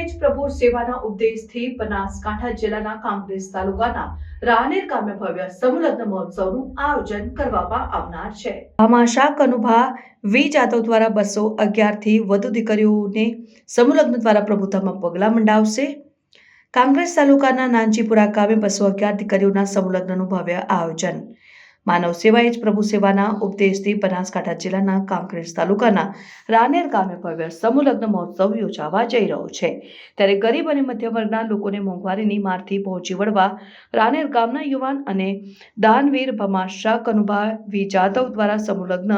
H પ્રભુ સેવાના ઉપદેશથી બનાસકાંઠા જિલ્લાના કાંકરેજ તાલુકાના રાનેર ગામે ભવ્ય સમુલગ્ન મહોત્સવનું આયોજન કરવામાં આવનાર છે. આમાશા કનુભા, વી જાદવ દ્વારા બસો અગિયારથી વધુ દીકરીઓને સમુલગ્ન દ્વારા પ્રભુતામાં પગલાં મંડાવશે. કાંગ્રેસ તાલુકાના નાનજીપુરા ગામે બસો અગિયાર દીકરીઓના સમુલગ્નનું ભવ્ય આયોજન માનવ સેવા એ જ પ્રભુ સેવાના ઉપદેશથી બનાસકાંઠા જિલ્લાના કાંકરેજ તાલુકાના રાનેર ગામે ભવ્ય સમૂહલગ્ન મહોત્સવ યોજાવા જઈ રહ્યો છે. ત્યારે ગરીબ અને મધ્યમ વર્ગના લોકોને મોંઘવારીની મારથી પહોંચી વળવા રાનેર ગામના યુવાન અને દાનવીર ભમાશા કનુભા વી જાદવ દ્વારા સમૂહલગ્ન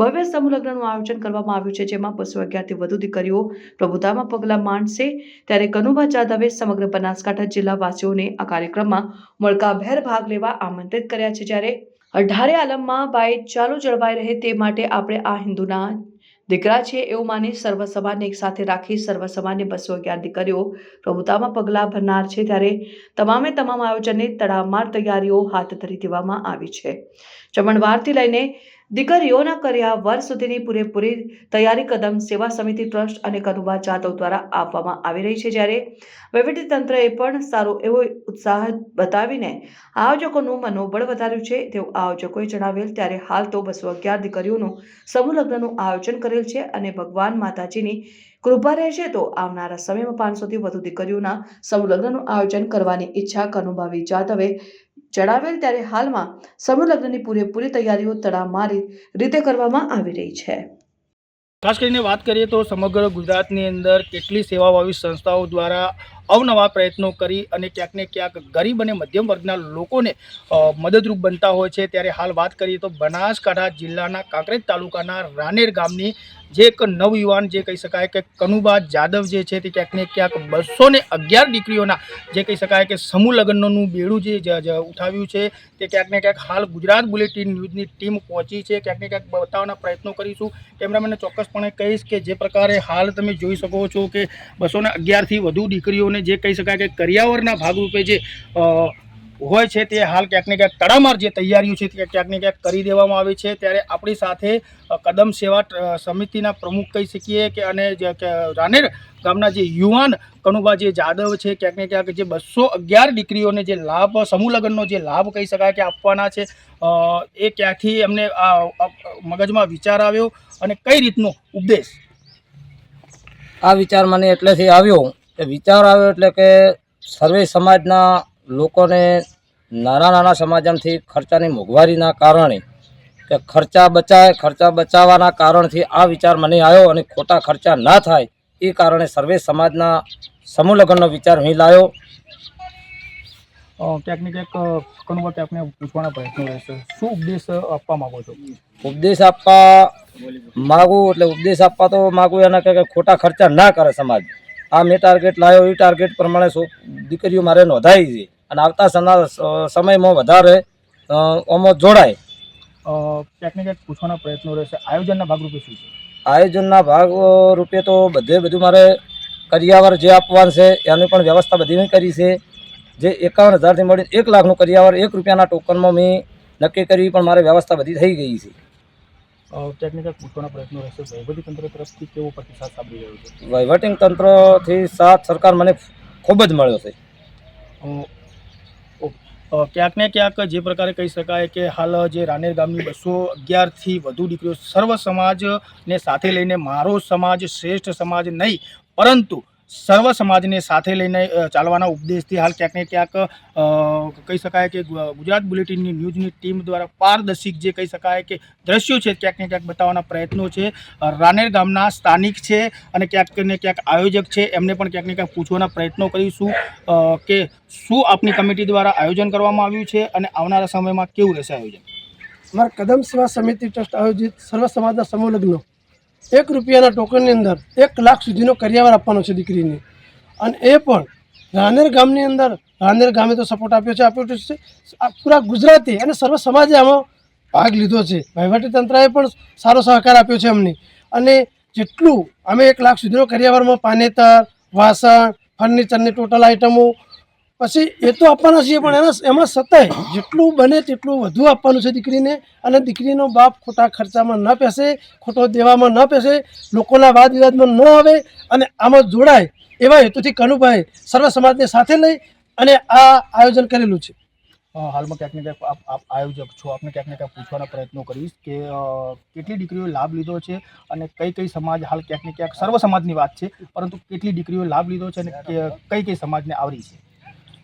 ભવ્ય સમૂહલગ્નનું આયોજન કરવામાં આવ્યું છે, જેમાં બસો અગિયારથી વધુ દીકરીઓ પ્રભુતામાં પગલાં માંડશે. ત્યારે કનુભા જાદવે સમગ્ર બનાસકાંઠા જિલ્લાવાસીઓને આ કાર્યક્રમમાં મળકાભેર ભાગ લેવા આમંત્રિત કર્યા છે. જ્યારે અઢારે આલમમાં બાઈ ચાલુ જળવાઈ રહે તે માટે આપણે આ હિન્દુના દીકરા છે એવું માની સર્વ સમાજને એક સાથે રાખી સર્વ સમાજને બસો અગિયાર દીકરીઓ પ્રભુતામાં પગલાં ભરનાર છે ત્યારે તમામે તમામ આયોજનને તડામાર તૈયારીઓ હાથ ધરી દેવામાં આવી છે. ચમણવારથી લઈને દીકરીઓના કર્યા વર્ષ સુધીની પૂરેપૂરી તૈયારી કદમ સેવા સમિતિ ટ્રસ્ટ અને કનુબા જાદવ દ્વારા આપવામાં આવી રહી છે. જ્યારે વહીવટીતંત્રએ પણ સારો એવો ઉત્સાહ બતાવીને આયોજકોનું મનોબળ વધાર્યું છે. તેવું આયોજકોએ જણાવેલ, ત્યારે હાલ તો બસો અગિયાર દીકરીઓનું સમૂહ લગ્નનું આયોજન કરેલ છે અને ભગવાન માતાજીની કૃપા રહેશે, તો આવનારા સમયમાં પાંચસોથી વધુ દીકરીઓના સમૂહ લગ્નનું આયોજન કરવાની ઈચ્છા કનુભાવી જાદવે જણાવેલ ત્યારે હાલમાં સમૂહ પૂરેપૂરી તૈયારીઓ તડામારી રીતે કરવામાં આવી રહી છે. ખાસ કરીને વાત કરીએ તો સમગ્ર ગુજરાતની અંદર કેટલી સેવાભાવી સંસ્થાઓ દ્વારા અવનવા પ્રયત્નો કરી અને ક્યાંક ને ક્યાંક ગરીબ અને મધ્યમ વર્ગના લોકોને મદદરૂપ બનતા હોય છે. ત્યારે હાલ વાત કરીએ તો બનાસકાંઠા જિલ્લાના કાંકરેજ તાલુકાના રાનેર ગામની જે એક નવયુવાન જે કહી શકાય કે કનુબા જાદવ જે છે તે ક્યાંક ને ક્યાંક બસો ને અગિયાર દીકરીઓના જે કહી શકાય કે સમૂહ લગ્નનું બેડું જે ઉઠાવ્યું છે. તે ક્યાંક ને ક્યાંક હાલ ગુજરાત બુલેટિન ન્યૂઝની ટીમ પહોંચી છે. ક્યાંક ને ક્યાંક બતાવવાના પ્રયત્નો કરીશું. કેમેરામેનને ચોક્કસપણે કહીશ કે જે પ્રકારે હાલ તમે જોઈ શકો છો કે બસો ને અગિયારથી વધુ દીકરીઓને જે કહી શકાય કે કરિયાવરના ભાગરૂપે જે હોય છે તે હાલ ક્યાંક ને ક્યાંક તડામાર જે તૈયારીઓ છે તે ક્યાંક ને ક્યાંક કરી દેવામાં આવી છે. ત્યારે આપણી સાથે કદમ સેવા સમિતિના પ્રમુખ કહી શકીએ કે અને રાનેર ગામના જે યુવાન કનુભા જે જાદવ છે ક્યાંક ને ક્યાંક જે બસો અગિયાર દીકરીઓને જે લાભ, સમૂહ લગ્નનો જે લાભ કહી શકાય કે આપવાના છે એ ક્યાંથી એમને આ મગજમાં વિચાર આવ્યો અને કઈ રીતનો ઉપદેશ? આ વિચાર મને એટલેથી આવ્યો કે વિચાર આવ્યો એટલે કે સર્વે સમાજના લોકોને નાના નાના સમાજમથી ખર્ચાની મોંઘવારીના કારણે કે ખર્ચા બચાય ખર્ચા બચાવવાના કારણથી આ વિચાર મને આવ્યો અને ખોટા ખર્ચા ના થાય એ કારણે સર્વે સમાજના સમૂહ લગ્નનો વિચાર અહીં લાવ્યો. ક્યાંક ને ક્યાંક કનુભા પૂછવાના પ્રયત્ન રહેશે. શું ઉપદેશ આપવા માંગો છો? ઉપદેશ આપવા માગું એટલે ઉપદેશ આપવા તો માગું એના કે ખોટા ખર્ચા ના કરે સમાજ. આ મેં ટાર્ગેટ લાવ્યો એ ટાર્ગેટ પ્રમાણે દીકરીઓ મારે નોંધાઈ છે. અને આવતા સના સમયમાં વધારે આમાં જોડાય. ક્યાંક પૂછવાના પ્રયત્નો રહેશે. આયોજનના ભાગરૂપે શું છે? આયોજનના ભાગ રૂપે તો બધે બધું મારે કરિયાવર જે આપવાનું છે એની પણ વ્યવસ્થા બધી મેં કરી છે. જે એકાવન હજારથી મળીને એક લાખનું કરિયાવર એક રૂપિયાના ટોકનમાં મેં નક્કી કરી પણ મારે વ્યવસ્થા બધી થઈ ગઈ છે. ક્યાંક પૂછવાના પ્રયત્નો રહેશે. વહીવટી તંત્ર તરફથી કેવો પ્રતિસાદ સાંભળી રહ્યો છે? વહીવટી તંત્રથી સાથ સરકાર મને ખૂબ જ મળ્યો છે. ક્યાંક ને ક્યાંક જે પ્રકારે કહી શકાય કે હાલ જે રાનેર ગામની બસો અગિયારથી વધુ દીકરીઓ સર્વ સમાજને સાથે લઈને મારો સમાજ શ્રેષ્ઠ સમાજ નહીં પરંતુ સર્વ સમાજને સાથે લઈને ચાલવાના ઉપદેશથી હાલ ક્યાંક ને ક્યાંક કહી શકાય કે ગુજરાત બુલેટિનની ન્યૂઝની ટીમ દ્વારા પારદર્શિક જે કહી શકાય કે દ્રશ્યો છે, ક્યાંક ને ક્યાંક બતાવવાના પ્રયત્નો છે. રાનેર ગામના સ્થાનિક છે અને ક્યાંક ને ક્યાંક આયોજક છે. એમને પણ ક્યાંક ને ક્યાંક પૂછવાના પ્રયત્નો કરીશું કે શું આપની કમિટી દ્વારા આયોજન કરવામાં આવ્યું છે અને આવનારા સમયમાં કેવું રહેશે આયોજન? અમારા કદમ સેવા સમિતિ ટ્રસ્ટ આયોજિત સર્વ સમાજના સમૂહ લગ્નો એક રૂપિયાના ટોકનની અંદર એક લાખ સુધીનો કરિયાવર આપવાનો છે દીકરીને. અને એ પણ રાનેર ગામની અંદર, રાનેર ગામે તો સપોર્ટ આપ્યો છે આપ્યો છે પૂરા ગુજરાતી અને સર્વ સમાજે આમાં ભાગ લીધો છે. વહીવટી તંત્રએ પણ સારો સહકાર આપ્યો છે અમને. અને જેટલું અમે એક લાખ સુધીનો કરિયાવરમાં પાનેતર, વાસણ ફર્નિચરની ટોટલ આઇટમો પછી એ તો આપવાના છીએ, પણ એના એમાં સતાય. જેટલું બને તેટલું વધુ આપવાનું છે દીકરીને. અને દીકરીનો બાપ ખોટા ખર્ચામાં ન પેસે, ખોટો દેવામાં ન પેસે, લોકોના વાદ વિવાદમાં ન આવે, અને આમાં જોડાય એવા હેતુથી કનુભાઈ સર્વ સમાજને સાથે લઈ અને આ આયોજન કરેલું છે. હાલમાં ક્યાંક ને ક્યાંક આપ આપ આયોજક છો. આપને ક્યાંક ને ક્યાંક પૂછવાના પ્રયત્નો કરીશ કે કેટલી દીકરીઓએ લાભ લીધો છે અને કઈ કઈ સમાજ હાલ ક્યાંક ને ક્યાંક સર્વ સમાજની વાત છે, પરંતુ કેટલી દીકરીઓએ લાભ લીધો છે અને કઈ કઈ સમાજને આવરી છે?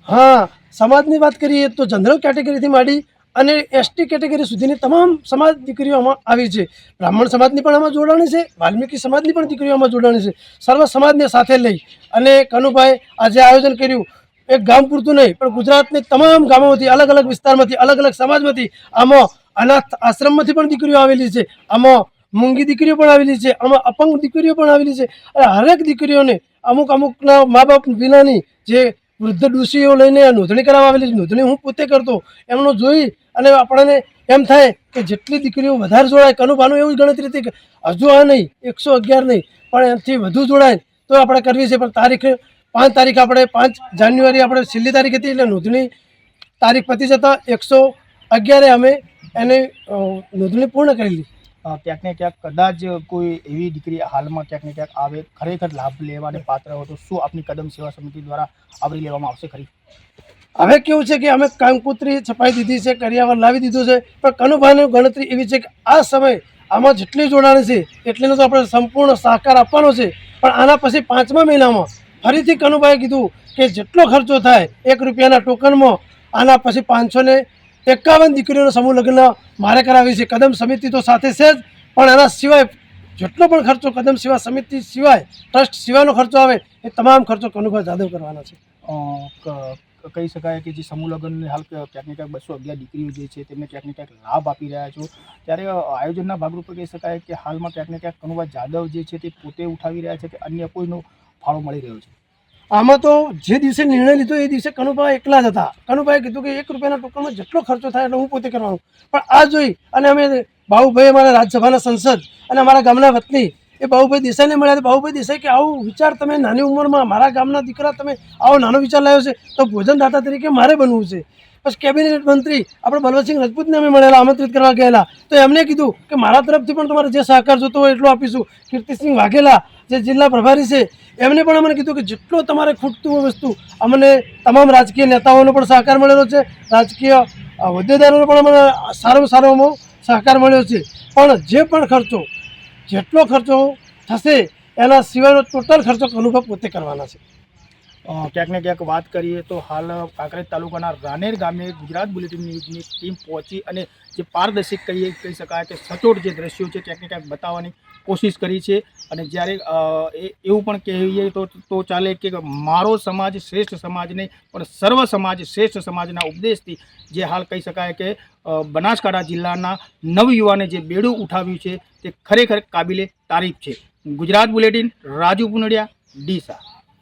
હા, સમાજની વાત કરીએ તો જનરલ કેટેગરીથી માંડી અને એસટી કેટેગરી સુધીની તમામ સમાજ દીકરીઓ આમાં આવી છે. બ્રાહ્મણ સમાજની પણ આમાં જોડાણી છે, વાલ્મીકી સમાજની પણ દીકરીઓ આમાં જોડાણી છે. સર્વ સમાજને સાથે લઈ અને કનુભાઈ આજે આયોજન કર્યું. એક ગામ પૂરતું નહીં, પણ ગુજરાતની તમામ ગામોમાંથી અલગ અલગ વિસ્તારમાંથી અલગ અલગ સમાજમાંથી આમાં અનાથ આશ્રમમાંથી પણ દીકરીઓ આવેલી છે. આમાં મૂંગી દીકરીઓ પણ આવેલી છે, આમાં અપંગ દીકરીઓ પણ આવેલી છે. અને હરેક દીકરીઓને અમુક અમુકના મા બાપ વિનાની જે વૃદ્ધ ડુસીઓ લઈને નોંધણી કરાવવા આવેલી નોંધણી હું પોતે કરતો એમનો જોઈ અને આપણને એમ થાય કે જેટલી દીકરીઓ વધારે જોડાય કનુભાનું એવું જ ગણતરી હતી કે હજુ આ નહીં, એકસો અગિયાર નહીં, પણ એનાથી વધુ જોડાય તો આપણે કરવી છે. પણ તારીખ પાંચ તારીખ આપણે, પાંચ જાન્યુઆરી આપણે છેલ્લી તારીખ હતી એટલે નોંધણી તારીખ પતી જતાં એકસો અગિયારે અમે એને નોંધણી પૂર્ણ કરેલી. ક્યાંક ને ક્યાંક કદાચ કોઈ એવી દીકરી હાલમાં ક્યાંક ને ક્યાંક આવે, ખરેખર લાભ લેવાને પાત્ર હોય તો શું આપની કદમ સેવા સમિતિ દ્વારા આવરી લેવામાં આવશે ખરી? હવે કેવું છે કે અમે કાંકોત્રી છપાઈ દીધી છે, કરિયાવર લાવી દીધું છે, પણ કનુભાઈની ગણતરી એવી છે કે આ સમય આમાં જેટલી જોડાણ છે, એટલીનો તો આપણે સંપૂર્ણ સહકાર આપવાનો છે. પણ આના પછી પાંચમા મહિનામાં ફરીથી કનુભાઈએ કીધું કે જેટલો ખર્ચો થાય, એક રૂપિયાના ટોકનમાં આના પછી પાંચસો ને એકાવન દીકરીઓનો સમૂહ લગ્ન મારે કરાવી છે. કદમ સમિતિ તો સાથે છે જ, પણ એના સિવાય જેટલો પણ ખર્ચો કદમ સેવા સમિતિ સિવાય ટ્રસ્ટ સિવાયનો ખર્ચો આવે, એ તમામ ખર્ચો કનુભાઈ જાદવ કરવાના છે. કહી શકાય કે જે સમૂહ લગ્નને હાલ ક્યાંક ને ક્યાંક બસો અગિયાર દીકરીઓ જે છે, તેમને ક્યાંક ને ક્યાંક લાભ આપી રહ્યા છો. ત્યારે આયોજનના ભાગરૂપે કહી શકાય કે હાલમાં ક્યાંક ને ક્યાંક કનુભા જાદવ જે છે, તે પોતે ઉઠાવી રહ્યા છે કે અન્ય કોઈનો ફાળો મળી રહ્યો છે. આમાં તો જે દિવસે નિર્ણય લીધો એ દિવસે કનુભાઈ એકલા જ હતા. કનુભાઈએ કીધું કે એક રૂપિયાના ટોકનમાં જેટલો ખર્ચો થાય એટલે હું પોતે કરવાનું. પણ આ જોઈ અને અમે બાહુભાઈ અમારા રાજ્યસભાના સંસદ અને અમારા ગામના વતની એ બાહુભાઈ દેસાઈને મળ્યા બાહુભાઈ દેસાઈ કે, આવું વિચાર તમે નાની ઉંમરમાં મારા ગામના દીકરા તમે આવો નાનો વિચાર લાવ્યો છે, તો ભોજનદાતા તરીકે મારે બનવું છે. પછી કેબિનેટ મંત્રી આપણે બલવતસિંહ રાજપૂતને અમે મળેલા, આમંત્રિત કરવા ગયેલા. તો એમને કીધું કે, મારા તરફથી પણ તમારે જે સહકાર જોતો હોય એટલો આપીશું. કીર્તિસિંહ વાઘેલા જે જિલ્લા પ્રભારી છે, એમને પણ અમને કીધું કે જેટલો તમારે ખૂટતું હોય વસ્તુ, અમને તમામ રાજકીય નેતાઓનો પણ સહકાર મળેલો છે. રાજકીય હોદ્દેદારોનો પણ અમને સારો સારો સહકાર મળ્યો છે. પણ જે પણ ખર્ચો, જેટલો ખર્ચો થશે, એના સિવાયનો ટોટલ ખર્ચો અનુભવ પોતે કરવાના છે. ક્યાંક ને ક્યાંક વાત કરીએ તો હાલ કાંકરેજ તાલુકાના રાનેર ગામે ગુજરાત બુલેટિન ન્યૂઝની ટીમ પહોંચી અને જે પારદર્શક કહીએ, કહી શકાય કે સચોટ જે દ્રશ્યો છે, ક્યાંક ને ક્યાંક બતાવવાની કોશિશ કરી છે અને જ્યારે એવું પણ કહીએ તો તો ચાલે કે મારો સમાજ શ્રેષ્ઠ સમાજ નહીં પણ સર્વ સમાજ શ્રેષ્ઠ સમાજના ઉપદેશથી જે હાલ કહી શકાય કે બનાસકાંઠા જિલ્લાના નવયુવાને જે બેડું ઉઠાવ્યું છે તે ખરેખર કાબિલે તારીફ છે. ગુજરાત બુલેટિન, રાજુ પુનડિયા, ડીસા.